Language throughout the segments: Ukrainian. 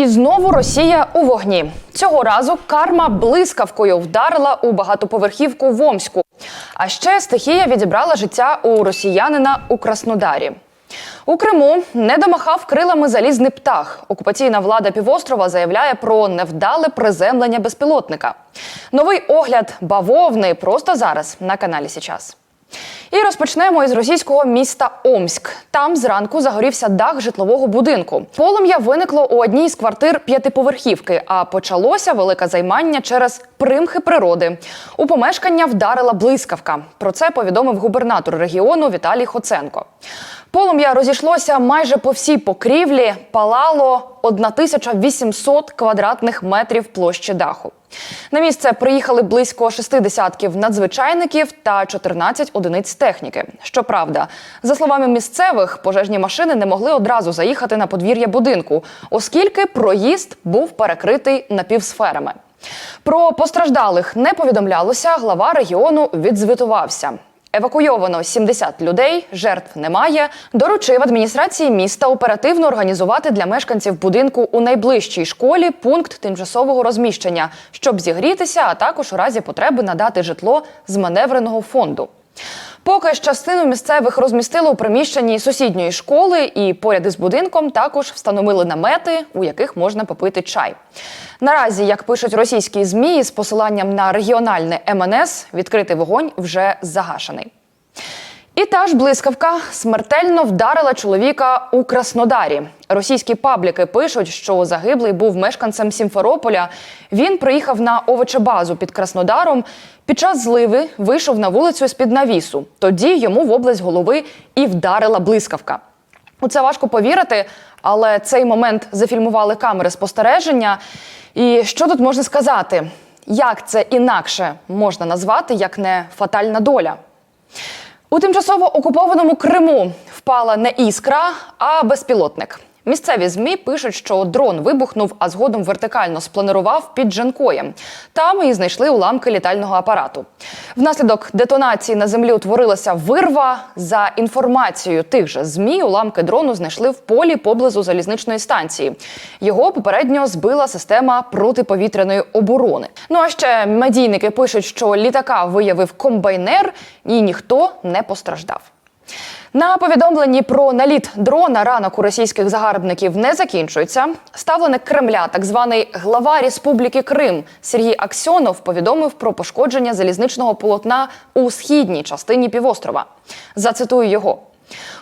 І знову Росія у вогні. Цього разу карма блискавкою вдарила у багатоповерхівку в Омську. А ще стихія відібрала життя у росіянина у Краснодарі. У Криму не домахав крилами залізний птах. Окупаційна влада півострова заявляє про невдале приземлення безпілотника. Новий огляд бавовни просто зараз на каналі Січас. І розпочнемо із російського міста Омськ. Там зранку загорівся дах житлового будинку. Полум'я виникло у одній з квартир п'ятиповерхівки, а почалося велике займання через примхи природи. У помешкання вдарила блискавка. Про це повідомив губернатор регіону Віталій Хоценко. Полум'я розійшлося майже по всій покрівлі, палало 1800 квадратних метрів площі даху. На місце приїхали близько шести десятків надзвичайників та 14 одиниць техніки. Щоправда, за словами місцевих, пожежні машини не могли одразу заїхати на подвір'я будинку, оскільки проїзд був перекритий напівсферами. Про постраждалих не повідомлялося. Глава регіону відзвітувався. Евакуйовано 70 людей, жертв немає. Доручив адміністрації міста оперативно організувати для мешканців будинку у найближчій школі пункт тимчасового розміщення, щоб зігрітися, а також у разі потреби надати житло з маневреного фонду. Поки частину місцевих розмістили у приміщенні сусідньої школи, і поряд із будинком також встановили намети, у яких можна попити чай. Наразі, як пишуть російські змі, з посиланням на регіональне МНС, відкритий вогонь вже загашений. І та ж блискавка смертельно вдарила чоловіка у Краснодарі. Російські пабліки пишуть, що загиблий був мешканцем Сімферополя. Він приїхав на овочебазу під Краснодаром. Під час зливи вийшов на вулицю з під навісу. Тоді йому в область голови і вдарила блискавка. У це важко повірити, але цей момент зафільмували камери спостереження. І що тут можна сказати? Як це інакше можна назвати, як не фатальна доля? У тимчасово окупованому Криму впала не іскра, а безпілотник. Місцеві змі пишуть, що дрон вибухнув, а згодом вертикально спланирував під Джанкоєм. Там і знайшли уламки літального апарату. Внаслідок детонації на землі утворилася вирва. За інформацією тих же змі, уламки дрону знайшли в полі поблизу залізничної станції. Його попередньо збила система протиповітряної оборони. Ну а ще медійники пишуть, що літака виявив комбайнер, і ніхто не постраждав. На повідомленні про наліт дрона ранок у російських загарбників не закінчується. Ставленик Кремля, так званий глава Республіки Крим Сергій Аксьонов, повідомив про пошкодження залізничного полотна у східній частині півострова. Зацитую його.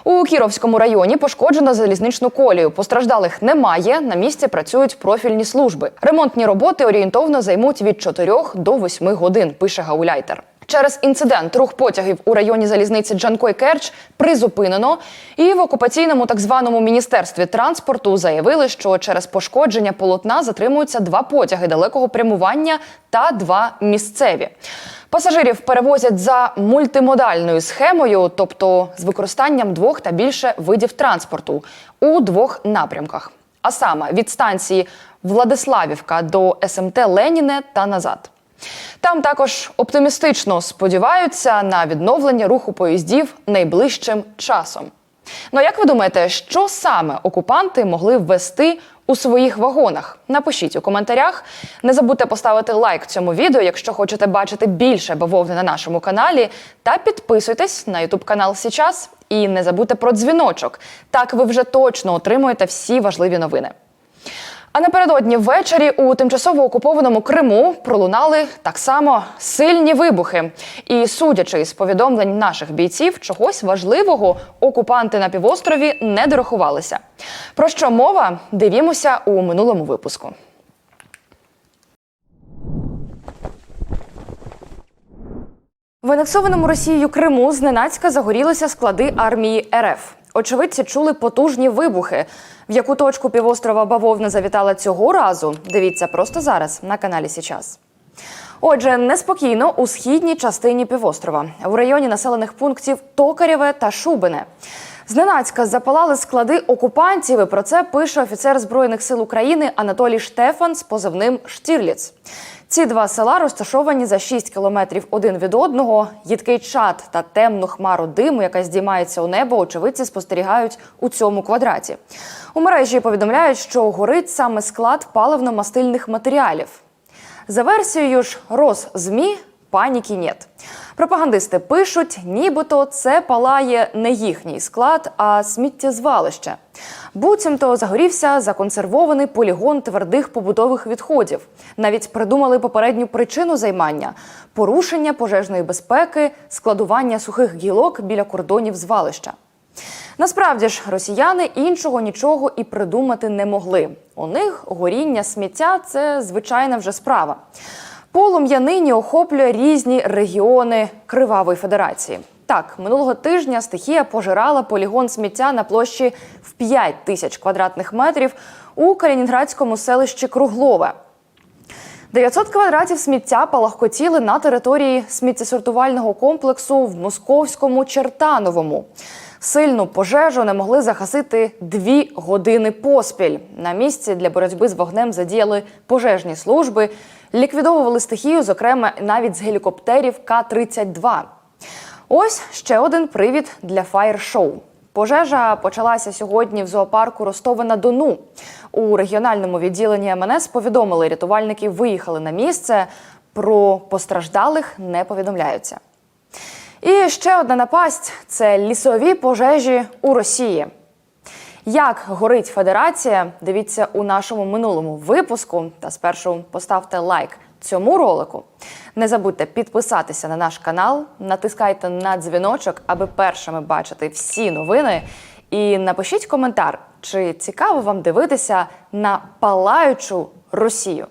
У Кіровському районі пошкоджено залізничну колію. Постраждалих немає. На місці працюють профільні служби. Ремонтні роботи орієнтовно займуть від 4 до 8 годин. Пише Гауляйтер. Через інцидент рух потягів у районі залізниці Джанкой Керч призупинено. І в окупаційному так званому міністерстві транспорту заявили, що через пошкодження полотна затримуються два потяги далекого прямування та два місцеві. Пасажирів перевозять за мультимодальною схемою, тобто з використанням двох та більше видів транспорту у двох напрямках. А саме від станції Владиславівка до СМТ Леніне та назад. Там також оптимістично сподіваються на відновлення руху поїздів найближчим часом. Ну а як ви думаєте, що саме окупанти могли ввести у своїх вагонах? Напишіть у коментарях. Не забудьте поставити лайк цьому відео, якщо хочете бачити більше бавовни на нашому каналі. Та підписуйтесь на ютуб канал Січас і не забудьте про дзвіночок. Так ви вже точно отримуєте всі важливі новини. А напередодні ввечері у тимчасово окупованому Криму пролунали так само сильні вибухи. І судячи з повідомлень наших бійців, чогось важливого окупанти на півострові не дорахувалися. Про що мова? Дивімося у минулому випуску. В анексованому Росією Криму зненацька загорілися склади армії РФ. Очевидці чули потужні вибухи. В яку точку півострова Бавовна завітала цього разу? Дивіться просто зараз на каналі Січас. Отже, неспокійно у східній частині півострова, в районі населених пунктів Токарєве та Шубине. Зненацька запалали склади окупантів. і Про це пише офіцер збройних сил України Анатолій Штефан з позивним Штірліц. Ці два села розташовані за 6 кілометрів один від одного. Їдкий чад та темну хмару диму, яка здіймається у небо, очевидці спостерігають у цьому квадраті. У мережі повідомляють, що горить саме склад паливно-мастильних матеріалів. За версією ж Росзмі паніки нет. Пропагандисти пишуть, нібито це палає не їхній склад, а сміттєзвалище. Буцімто загорівся законсервований полігон твердих побутових відходів. Навіть придумали попередню причину займання порушення пожежної безпеки, складування сухих гілок біля кордонів звалища. Насправді ж росіяни іншого нічого і придумати не могли. У них горіння сміття це звичайна вже справа. Полум'я нині охоплює різні регіони Кривавої Федерації. Так, минулого тижня стихія пожирала полігон сміття на площі в 5 тисяч квадратних метрів у калінінградському селищі Круглове. 900 квадратів сміття палахкотіли на території сміттєсортувального комплексу в московському Чертановому. Сильну пожежу не могли загасити дві години поспіль. На місці для боротьби з вогнем задіяли пожежні служби, ліквідовували стихію, зокрема навіть з гелікоптерів К-32. Ось ще один привід для фаєр-шоу. Пожежа почалася сьогодні в зоопарку Ростова на Дону. У регіональному відділенні МНС повідомили, рятувальники виїхали на місце. Про постраждалих не повідомляються. І ще одна напасть це лісові пожежі у Росії. Як горить федерація? Дивіться у нашому минулому випуску. Та спершу поставте лайк цьому ролику. Не забудьте підписатися на наш канал, натискайте на дзвіночок, аби першими бачити всі новини. І напишіть коментар, чи цікаво вам дивитися на палаючу Росію.